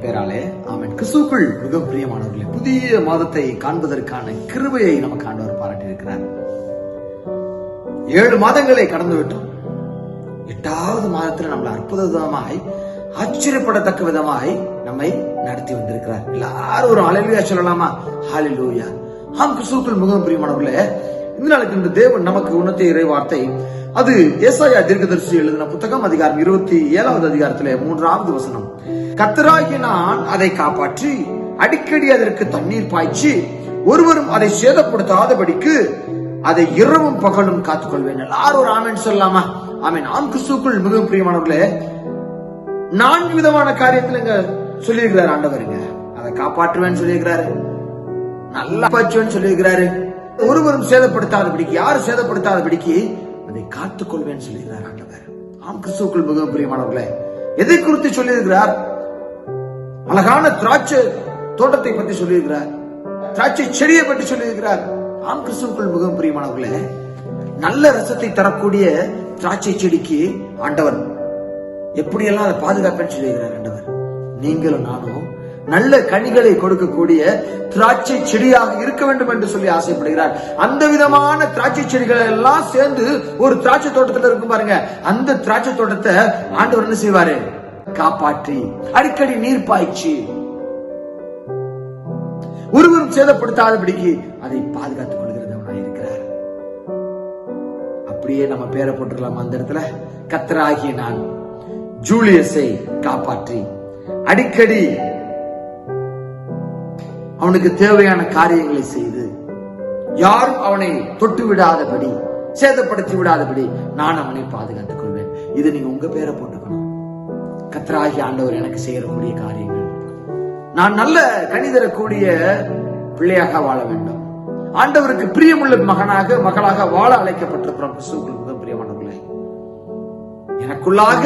பேராலே ஆமென். கிறிஸ்துக்குள் மிக பிரியமானவர்களே புதிய மாதத்தை காண்பதற்கான கிருபையை நமக்கு ஆண்டவர் பாராட்டி இருக்கிறார் ஏழு மாதங்களை கடந்து விட்டோம் எட்டாவது மாதத்தில் நம்மளை அற்புத விதமாய் ஆச்சரியப்படத்தக்க விதமாய் நம்மை நடத்தி வந்திருக்கிறார். எல்லாரும் ஒரு அலையிலுயா சொல்லலாமா? ஹalleluya ஆம் கிறிஸ்துக்குள் மிகவும் பிரியமானவர்களே இந்த நாளுக்கு இந்த தேவன் நமக்கு உணர்த்திய இறை வார்த்தை அது ஏசாயா தீர்க்கதரிசி எழுதின புத்தகம் அதிகாரம் இருபத்தி ஏழாவது அதிகாரத்திலே மூன்றாவது வசனம். கத்தராகி நான் அதை காப்பாற்றி அடிக்கடி அதற்கு தண்ணீர் பாய்ச்சி ஒருவரும் அதை சேதப்படுத்தாதபடிக்கு அதை இரவும் பகலும் காத்துக்கொள்வேன். எல்லாரும் ஒரு ஆமென் சொல்லலாமா? ஆமென். ஆம் கிறிஸ்துக்குள் மிகவும் பிரியமானவர்களே நான்கு விதமான காரியத்துல இங்க சொல்லியிருக்கிறார் ஆண்டவருங்க அதை காப்பாற்றுவேன்னு சொல்லியிருக்கிறாரு. நல்லா பாய்ச்சுவேன் சொல்லியிருக்கிறாரு. ஒருவரும் சேதப்படுத்தாதபடிக்கு யாரும் சேதப்படுத்தாதபடிக்கு அதை காத்துக் காத்துக்கொள்வேன்னு சொல்லுகிறார் ஆண்டவர். ஆம் கிறிஸ்துக்குள் மிகவும் பிரியமானவர்களே எதை குறித்து சொல்லியிருக்கிறார்? அழகான திராட்சை தோட்டத்தை பற்றி சொல்லியிருக்கிறார். திராட்சை செடியை பற்றி சொல்லியிருக்கிறார். ஆம் கிறிஸ்துக்குள் மிகவும் பிரியமானவர்களே நல்ல ரசத்தை தரக்கூடிய திராட்சை செடிக்கு ஆண்டவர் எப்படியெல்லாம் அதை பாதுகாப்பேன்னு சொல்லியிருக்கிறார் ஆண்டவர். நீங்களும் நானும் நல்ல கனிகளை கொடுக்கக்கூடிய திராட்சை செடியாக இருக்க வேண்டும் என்று சொல்லி ஆசைப்படுகிறார். அந்த விதமான திராட்சை செடிகள் எல்லாம் சேர்ந்து ஒரு திராட்சை தோட்டத்துல இருக்கும் பாருங்க. அந்த திராட்சை தோட்டத்தை ஆண்டவர் என்ன செய்வாரு? காப்பாற்றி. அடிக்கடி நீர் பாய்ச்சி ஒருவரும் சேதப்படுத்தாதபடிக்கு அதை பாதுகாத்துக் கொள்கிறவனாய் இருக்கிறார். அப்படியே நம்ம பேரை போட்டுடலாம் அந்த இடத்துல? கத்தராகிய நான் ஜூலியஸை காப்பாற்றி. அடிக்கடி அவனுக்கு தேவையான காரியங்களை செய்து யாரும் அவனை தொட்டு விடாதபடி சேதப்படுத்தி விடாதபடி நான் அவனை பாதுகாத்துக் கொள்வேன். இது நீங்க உங்க பேரை போட்டுக்கணும். கத்தராகி ஆண்டவர் எனக்கு செய்யக்கூடிய காரியங்கள். நான் நல்ல கணிதரக்கூடிய பிள்ளையாக வாழ வேண்டும். ஆண்டவருக்கு பிரியமுள்ள மகனாக மகளாக வாழ அழைக்கப்பட்டிருக்கிறோம் கிறிஸ்துவுக்குள் பிரியமானவர்களே எனக்குள்ளாக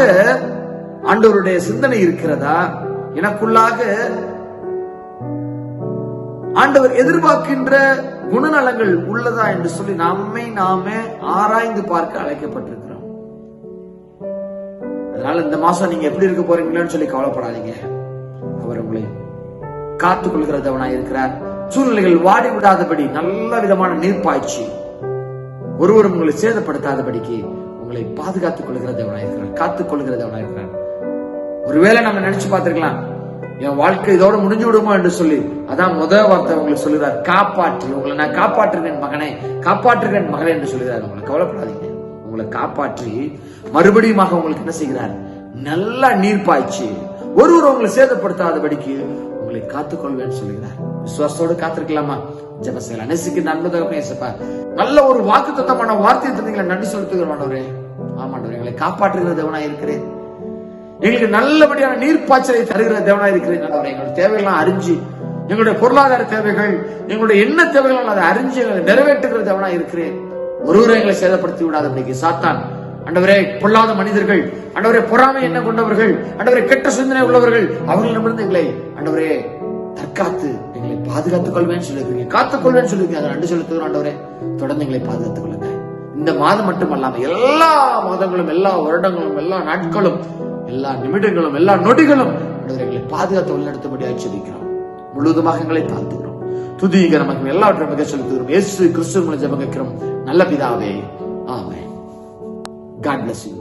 ஆண்டவருடைய சிந்தனை இருக்கிறதா? எனக்குள்ளாக ஆண்டவர் எதிர்பார்க்கின்ற குணநலங்கள் உள்ளதா என்று சொல்லி நம்மை நாமே ஆராய்ந்து பார்க்க அழைக்கப்பட்டிருக்கிறோம். அதனால இந்த மாசம் நீங்க எப்படி இருக்க போறீங்களோன்னு சொல்லி கவலைப்படாதீங்க. அவர் உங்களை காத்துக் கொள்கிறதவனா இருக்கிறார். சூழ்நிலைகள் வாடி விடாதபடி நல்ல விதமான நீர் பாய்ச்சி ஒருவரும் உங்களை சேதப்படுத்தாதபடிக்கு உங்களை பாதுகாத்துக் கொள்கிறதவனா இருக்கிறார் காத்துக் கொள்கிறதவனா இருக்கிறார். ஒருவேளை நம்ம நினைச்சு பார்த்திருக்கலாம் என் வாழ்க்கை இதோட முடிஞ்சு விடுமா என்று சொல்லி அதான் முதல் வார்த்தை உங்களுக்கு சொல்லுறார் காப்பாற்றி. உங்களை நான் காப்பாற்றுகிறேன் மகனே. காப்பாற்றுகிறேன் மகனே என்று சொல்லுகிறார். உங்களை கவலைப்படாதீங்க. உங்களை காப்பாற்றி மறுபடியுமாக உங்களுக்கு என்ன செய்கிறார்? நல்லா நீர் பாய்ச்சி ஒருவர் உங்களை சேதப்படுத்தாதபடிக்கு உங்களை காத்துக்கொள்வேன்னு சொல்லுகிறார். விசுவாசத்தோடு காத்திருக்கலாமா? ஜெப செய்யலாம் நெசுக்கு நன்மை பேசப்பா நல்ல ஒரு வாக்கு தத்தமான வார்த்தையை தந்தீங்களா. நன்றி செலுத்துகிறோம் ஆண்டவரே. ஆமாண்டவரே எங்களை காப்பாற்றுகிற தேவனா இருக்கிறேன். எங்களுக்கு நல்லபடியான நீர் பாய்ச்சலை தருகிற தேவனா இருக்கிறேன். எங்களுடைய தேவைகள்லாம் அறிஞ்சு எங்களுடைய பொருளாதார தேவைகள் எங்களுடைய என்ன தேவைகள் அதை அறிஞ்சு எங்களை நிறைவேற்றுகிற தேவனா இருக்கிறேன். ஒருவரை எங்களை சேதப்படுத்தி விடாதபடிக்கு சாத்தான். அண்டவரே பொல்லாத மனிதர்கள் அண்டவரே பொறாமை என்ன கொண்டவர்கள் அண்டவரே கெட்ட சிந்தனை உள்ளவர்கள் அவர்களிடமிருந்து எங்களை அண்டவரே தற்காத்து எங்களை பாதுகாத்துக் கொள்வேன்னு சொல்லிருக்கீங்க காத்துக் கொள்வேன்னு சொல்லிருக்கீங்க அதை நன்றி செலுத்துகிறோம் ஆண்டவரே. தொடர்ந்து எங்களை பாதுகாத்துக் கொள்ளுங்க. இந்த மாதம் மட்டும் அல்லாம எல்லா மாதங்களும் எல்லா வருடங்களும் எல்லா நாட்களும் எல்லா நிமிடங்களும் எல்லா நொடிகளும் எங்களை பாதுகாத்து வழிநடத்தபடி ஆச்சரிக்கிறோம் முழுவதுமாக எங்களை தாழ்த்துகிறோம். துதிக நமக்கு எல்லாவற்றையும் மிக செலுத்துகிறோம். இயேசு கிறிஸ்துவ ஜெபம் கேட்கிறோம். நல்ல பிதாவே ஆமே காட் பிளஸ் யூ